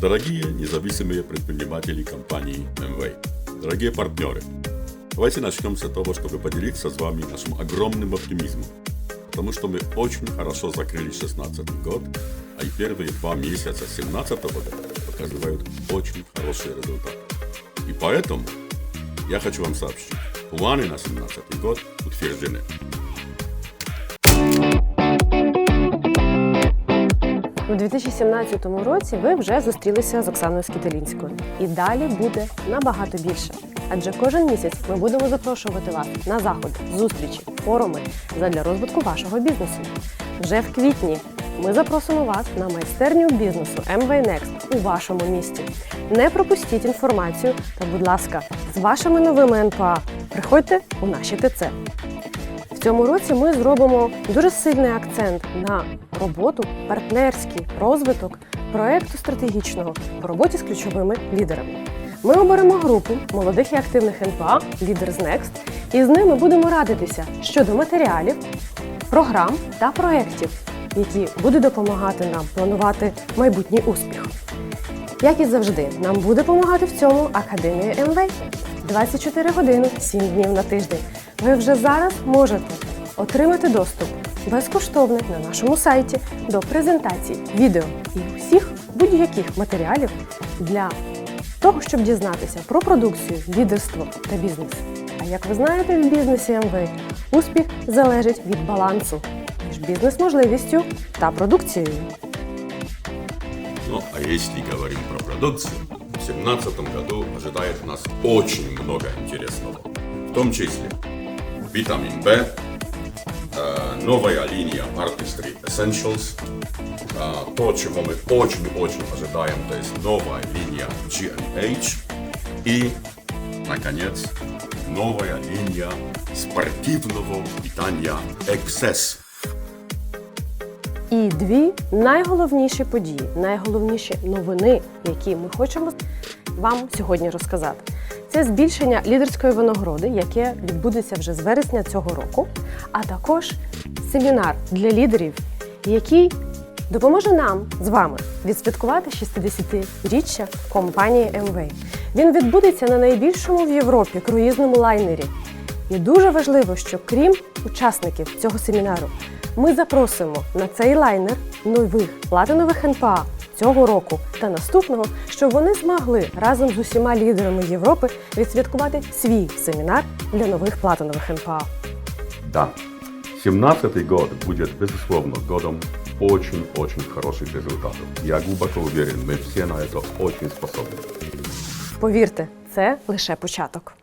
Дорогие независимые предприниматели компании МВ, дорогие партнеры, давайте начнем с того, чтобы поделиться с вами нашим огромным оптимизмом, потому что мы очень хорошо закрыли 16 год, а и первые два месяца 17 года показывают очень хорошие результаты. И поэтому я хочу вам сообщить, планы на 17 год утверждены. У 2017 році ви вже зустрілися з Оксаною Скітелінською. І далі буде набагато більше. Адже кожен місяць ми будемо запрошувати вас на заходи, зустрічі, форуми задля розвитку вашого бізнесу. Вже в квітні ми запросимо вас на майстерню бізнесу MV Next у вашому місті. Не пропустіть інформацію та, будь ласка, з вашими новими НПА приходьте у наші ТЦ. В цьому році ми зробимо дуже сильний акцент на роботу, партнерський розвиток проекту стратегічного по роботі з ключовими лідерами. Ми оберемо групу молодих і активних НПА Leaders Next і з ними будемо радитися щодо матеріалів, програм та проєктів, які будуть допомагати нам планувати майбутній успіх. Як і завжди, нам буде допомагати в цьому Академія МВ. 24 години, 7 днів на тиждень. Ви вже зараз можете отримати доступ безкоштовний на нашому сайті до презентацій, відео і усіх будь-яких матеріалів для того, щоб дізнатися про продукцію, лідерство та бізнес. А як ви знаєте, в бізнесі МВ успіх залежить від балансу між бізнес-можливістю та продукцією. Ну, а если говорим про продукцию, в 2017 году ожидает нас очень много интересного. В том числе витамин В, новая линия Artistry Essentials, э, то, чего мы очень-очень ожидаем, то есть новая линия GNH и, наконец, новая линия спортивного питания XS. І дві найголовніші події, найголовніші новини, які ми хочемо вам сьогодні розказати. Це збільшення лідерської винагороди, яке відбудеться вже з вересня цього року, а також семінар для лідерів, який допоможе нам з вами відсвяткувати 60-річчя компанії МВ. Він відбудеться на найбільшому в Європі круїзному лайнері. І дуже важливо, що крім учасників цього семінару, ми запросимо на цей лайнер нових платинових НПА цього року та наступного, щоб вони змогли разом з усіма лідерами Європи відсвяткувати свій семінар для нових платинових НПА. Да, 17 год будет, безусловно, годом очень-очень хороших результатов. Я глубоко уверен, мы все на это очень способны. Повірте, це лише початок.